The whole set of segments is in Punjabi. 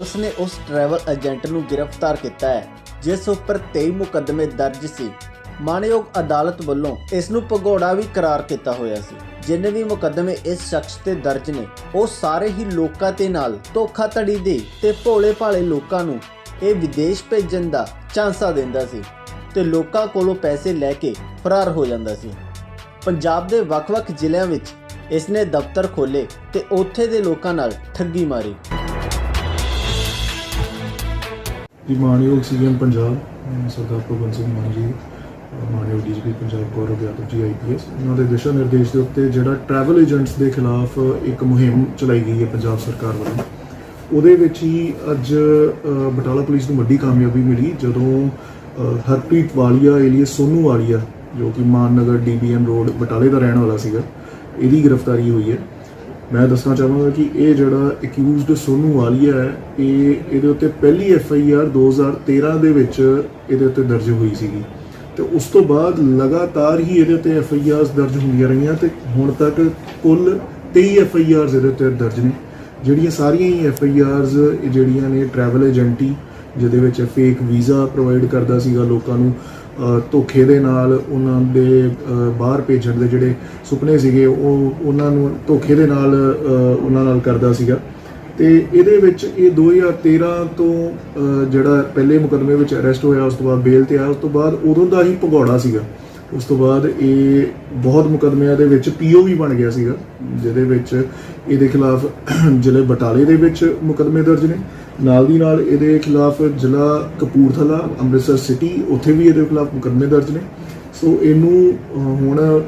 ਉਸਨੇ ਉਸ ਟਰੈਵਲ ਏਜੰਟ ਨੂੰ ਗ੍ਰਿਫਤਾਰ ਕੀਤਾ ਹੈ, ਜਿਸ ਉੱਪਰ 23 ਮੁਕੱਦਮੇ ਦਰਜ ਸੀ। ਮਾਨਯੋਗ ਅਦਾਲਤ ਵੱਲੋਂ ਇਸ ਨੂੰ ਭਗੌੜਾ ਵੀ ਕਰਾਰ ਕੀਤਾ ਹੋਇਆ ਸੀ। ਜਿੰਨੇ ਵੀ ਮੁਕੱਦਮੇ ਇਸ ਸ਼ਖਸ ਤੇ ਦਰਜ ਨੇ, ਉਹ ਸਾਰੇ ਹੀ ਲੋਕਾਂ ਦੇ ਨਾਲ ਧੋਖਾਧੜੀ ਦੇ ਤੇ ਭੋਲੇ ਭਾਲੇ ਲੋਕਾਂ ਨੂੰ ਇਹ ਵਿਦੇਸ਼ ਭੇਜਣ ਦਾ ਚਾਂਸਾ ਦਿੰਦਾ ਸੀ ਤੇ ਲੋਕਾਂ ਕੋਲੋਂ ਪੈਸੇ ਲੈ ਕੇ ਫਰਾਰ ਹੋ ਜਾਂਦਾ ਸੀ। ਪੰਜਾਬ ਦੇ ਵੱਖ-ਵੱਖ ਜ਼ਿਲ੍ਹਿਆਂ ਵਿੱਚ ਇਸ ਨੇ ਦਫ਼ਤਰ ਖੋਲੇ ਤੇ ਉੱਥੇ ਦੇ ਲੋਕਾਂ ਨਾਲ ਠੱਗੀ ਮਾਰੀ। ਜੀ ਮਾਨਯੋਗ ਸੀਐਮ ਪੰਜਾਬ ਸਰਦਾਰ ਭਗਵੰਤ ਸਿੰਘ ਮਾਨ ਜੀ, ਅਹ ਮਾਨਯੋਗ ਡੀਜੀਪੀ ਪੰਜਾਬ ਗੌਰਵ ਯਾਦਵ ਜੀ ਆਈਪੀਐਸ ਉਹਨਾਂ ਦੇ ਦਿਸ਼ਾ ਨਿਰਦੇਸ਼ ਦੇ ਉੱਤੇ ਜਿਹੜਾ ਟਰੈਵਲ ਏਜੰਟਸ ਦੇ ਖਿਲਾਫ ਇੱਕ ਮੁਹਿੰਮ ਚਲਾਈ ਗਈ ਹੈ ਪੰਜਾਬ ਸਰਕਾਰ ਵੱਲੋਂ। ਉਹਦੇ ਵਿੱਚ ਹੀ ਅੱਜ ਬਟਾਲਾ ਪੁਲਿਸ ਨੂੰ ਵੱਡੀ ਕਾਮਯਾਬੀ ਮਿਲੀ ਜਦੋਂ ਹਰਪ੍ਰੀਤ ਵਾਲੀਆ ਏਲੀਅਸ ਸੋਨੂ ਵਾਲੀਆ, ਜੋ ਕਿ ਮਾਨਨਗਰ ਡੀਬੀਐਮ ਰੋਡ ਬਟਾਲੇ ਦਾ ਰਹਿਣ ਵਾਲਾ ਸੀਗਾ, ਇਹਦੀ ਗ੍ਰਿਫਤਾਰੀ ਹੋਈ ਹੈ। ਮੈਂ ਦੱਸਣਾ ਚਾਹਾਂਗਾ ਕਿ ਇਹ ਜਿਹੜਾ ਅਕਿਊਜ਼ਡ ਸੋਨੂ ਵਾਲੀਆ ਹੈ, ਇਹ ਇਹਦੇ ਉੱਤੇ ਪਹਿਲੀ ਐਫ ਆਈ ਆਰ 2013 ਦੇ ਵਿੱਚ ਇਹਦੇ ਉੱਤੇ ਦਰਜ ਹੋਈ ਸੀਗੀ। ਤੇ ਉਸ ਤੋਂ ਬਾਅਦ ਲਗਾਤਾਰ ਹੀ ਇਹਦੇ ਉੱਤੇ ਐਫ ਆਈ ਆਰਸ ਦਰਜ ਹੁੰਦੀਆਂ ਰਹੀਆਂ ਤੇ ਹੁਣ ਤੱਕ ਕੁੱਲ 23 ਐਫ ਆਈ ਆਰਸ ਇਹਦੇ ਉੱਤੇ ਦਰਜ ਨੇ। ਜਿਹੜੀਆਂ ਸਾਰੀਆਂ ਹੀ ਐਫ ਆਈ ਆਰਸ ਜਿਹੜੀਆਂ ਨੇ ਟਰੈਵਲ ਏਜੰਟੀ ਜਿਹਦੇ ਵਿੱਚ ਫੇਕ ਵੀਜ਼ਾ ਪ੍ਰੋਵਾਈਡ ਕਰਦਾ ਸੀਗਾ ਲੋਕਾਂ ਨੂੰ ਧੋਖੇ ਦੇ ਨਾਲ ਉਹਨਾਂ ਦੇ ਬਾਹਰ ਭੇਜਣ ਦੇ ਜਿਹੜੇ ਸੁਪਨੇ ਸੀਗੇ, ਉਹ ਉਹਨਾਂ ਨੂੰ ਧੋਖੇ ਦੇ ਨਾਲ ਉਹਨਾਂ ਨਾਲ ਕਰਦਾ ਸੀਗਾ। ਤੇ ਇਹਦੇ ਵਿੱਚ ਇਹ 2013 ਤੋਂ ਜਿਹੜਾ ਪਹਿਲੇ ਮੁਕਦਮੇ ਵਿੱਚ ਅਰੈਸਟ ਹੋਇਆ, ਉਸ ਤੋਂ ਬਾਅਦ ਬੇਲ ਤੇ ਆਇਆ, ਉਸ ਤੋਂ ਬਾਅਦ ਉਦੋਂ ਦਾ ਹੀ ਭਗੌੜਾ ਸੀਗਾ। ਉਸ ਤੋਂ ਬਾਅਦ ਇਹ ਬਹੁਤ ਮੁਕਦਮਿਆਂ ਦੇ ਵਿੱਚ ਪੀਓ ਵੀ ਬਣ ਗਿਆ ਸੀਗਾ ਜਿਹਦੇ ਵਿੱਚ ਇਹਦੇ ਖਿਲਾਫ ਜ਼ਿਲ੍ਹੇ ਬਟਾਲੇ ਦੇ ਵਿੱਚ ਮੁਕਦਮੇ ਦਰਜ ਨੇ। ਨਾਲ ਦੀ ਨਾਲ ਇਹਦੇ ਖਿਲਾਫ ਜ਼ਿਲ੍ਹਾ ਕਪੂਰਥਲਾ ਅੰਮ੍ਰਿਤਸਰ ਸਿਟੀ ਉੱਥੇ ਵੀ ਇਹਦੇ ਖਿਲਾਫ ਮੁਕਦਮੇ ਦਰਜ ਨੇ। ਸੋ ਇਹਨੂੰ ਹੁਣ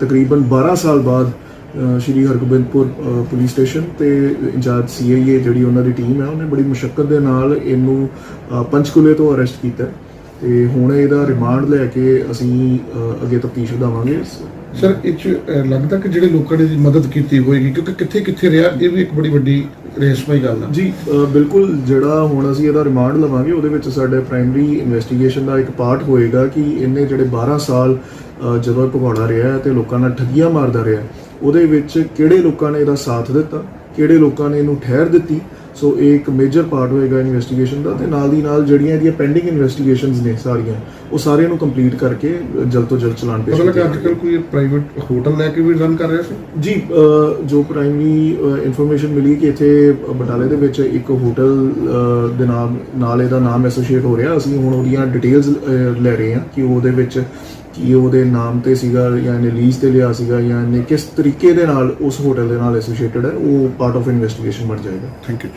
ਤਕਰੀਬਨ 12 ਸਾਲ ਬਾਅਦ ਸ਼੍ਰੀ ਹਰਗੋਬਿੰਦਪੁਰ ਪੁਲਿਸ ਸਟੇਸ਼ਨ ਤੇ ਇੰਚਾਰਜ ਸੀਆਈਏ ਜਿਹੜੀ ਉਹਨਾਂ ਦੀ ਟੀਮ ਹੈ ਉਹਨੇ ਬੜੀ ਮੁਸ਼ਕਲ ਦੇ ਨਾਲ ਇਹਨੂੰ ਅ, ਪੰਚਕੂਲੇ ਤੋਂ ਅਰੈਸਟ ਕੀਤਾ। ਤੇ ਹੁਣ ਇਹਦਾ ਰਿਮਾਂਡ ਲੈ ਕੇ ਅਸੀਂ ਅ, ਅੱਗੇ ਤਫਤੀਸ਼ ਵਧਾਵਾਂਗੇ। ਸਰ ਇਹ 'ਚ ਅਹ, ਲੱਗਦਾ ਕਿ ਜਿਹੜੇ ਲੋਕਾਂ ਨੇ ਮਦਦ ਕੀਤੀ ਹੋਏਗੀ ਕਿਉਂਕਿ ਕਿੱਥੇ ਕਿੱਥੇ ਰਿਹਾ ਇਹ ਵੀ ਇੱਕ ਬੜੀ ਵੱਡੀ ਰਹੱਸਮਈ ਗੱਲ ਆ। ਜੀ ਅ, ਬਿਲਕੁਲ ਜਿਹੜਾ ਹੁਣ ਅਸੀਂ ਇਹਦਾ ਰਿਮਾਂਡ ਲਵਾਂਗੇ ਉਹਦੇ ਵਿੱਚ ਸਾਡੇ ਪ੍ਰਾਇਮਰੀ ਇਨਵੈਸਟੀਗੇਸ਼ਨ ਦਾ ਇੱਕ ਪਾਰਟ ਹੋਏਗਾ ਕਿ ਇਹਨੇ ਜਿਹੜੇ 12 ਸਾਲ ਅ, ਜਦੋਂ ਇਹ ਭਗੌੜਾ ਰਿਹਾ ਹੈ ਤੇ ਲੋਕਾਂ ਨਾਲ ਠੱਗੀਆਂ ਮਾਰਦਾ ਰਿਹਾ ਹੈ, ਉਹਦੇ ਵਿੱਚ ਕਿਹੜੇ ਲੋਕਾਂ ਨੇ ਇਹਦਾ ਸਾਥ ਦਿੱਤਾ ਕਿਹੜੇ ਲੋਕਾਂ ਨੇ ਇਹਨੂੰ ਠਹਿਰ ਦਿੱਤੀ ਸੋ ਇਹ ਇੱਕ ਮੇਜਰ ਪਾਰਟ ਹੋਏਗਾ ਇਨਵੈਸਟੀਗੇਸ਼ਨ ਦਾ ਤੇ ਨਾਲ ਦੀ ਨਾਲ ਜਿਹੜੀਆਂ ਇਹਦੀਆਂ ਪੈਂਡਿੰਗ ਇਨਵੈਸਟੀਗੇਸ਼ਨਸ ਨੇ ਸਾਰੀਆਂ ਉਹ ਸਾਰਿਆਂ ਨੂੰ ਕੰਪਲੀਟ ਕਰਕੇ ਜਲਦ ਤੋਂ ਜਲਦ ਚਲਾਨ ਪੇਸ਼ ਪਤਾ ਲੱਗਾ ਕੀਤਾ ਅੱਜ ਕੱਲ ਕੋਈ ਪ੍ਰਾਈਵੇਟ ਹੋਟਲ ਲੈ ਕੇ ਵੀ ਰਨ ਕਰ ਰਿਹਾ ਸੀ? ਜੀ ਜੋ ਪ੍ਰਾਇਮਰੀ ਇਨਫੋਰਮੇਸ਼ਨ ਮਿਲੀ ਕਿ ਇੱਥੇ ਬਟਾਲੇ ਦੇ ਵਿੱਚ ਇੱਕ ਹੋਟਲ ਦੇ ਨਾਮ ਨਾਲ ਇਹਦਾ ਨਾਮ ਐਸੋਸੀਏਟ ਹੋ ਰਿਹਾ। ਅਸੀਂ ਹੁਣ ਉਹਦੀਆਂ ਡਿਟੇਲਸ ਲੈ ਰਹੇ ਹਾਂ ਕਿ ਉਹਦੇ ਵਿੱਚ ਕੀ ਉਹਦੇ ਨਾਮ ਤੇ ਸੀਗਾ ਜਾਂ ਇਹਨੇ ਲੀਜ਼ ਤੇ ਲਿਆ ਸੀਗਾ ਜਾਂ ਇਹਨੇ ਕਿਸ ਤਰੀਕੇ ਦੇ ਨਾਲ ਉਸ ਹੋਟਲ ਦੇ ਨਾਲ ਐਸੋਸੀਏਟਡ ਹੈ, ਉਹ ਪਾਰਟ ਆਫ ਇਨਵੈਸਟੀਗੇਸ਼ਨ ਬਣ ਜਾਏਗਾ। Thank you